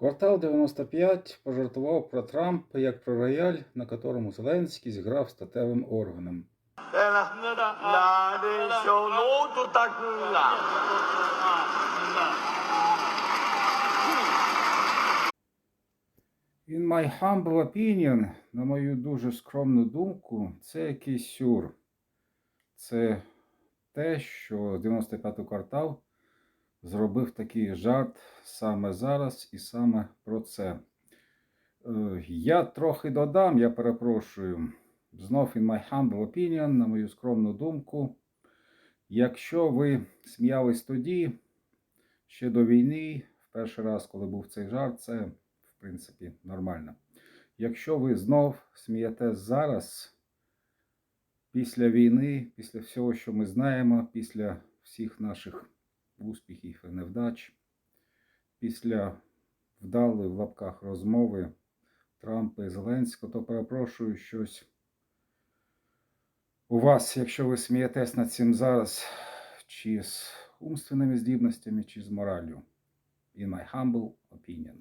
Квартал 95 пожартував про Трамп як про рояль, на котрому Зеленський зіграв статевим органом. In my humble opinion, на мою дуже скромну думку, це якийсь сюр. Це те, що 95-й квартал зробив такий жарт саме зараз і саме про це. Е, Я трохи додам, я перепрошую. Знов in my humble opinion, на мою скромну думку. Якщо ви сміялись тоді, ще до війни, в перший раз, коли був цей жарт, це в принципі нормально. Якщо ви знов смієтесь зараз, після війни, після всього, що ми знаємо, після всіх наших успіхів і невдач, після вдалої в лапках розмови Трампа і Зеленського, то перепрошую щось. У вас, якщо ви смієтесь над цим зараз, чи з умственними здібностями, чи з моралю. In my humble opinion.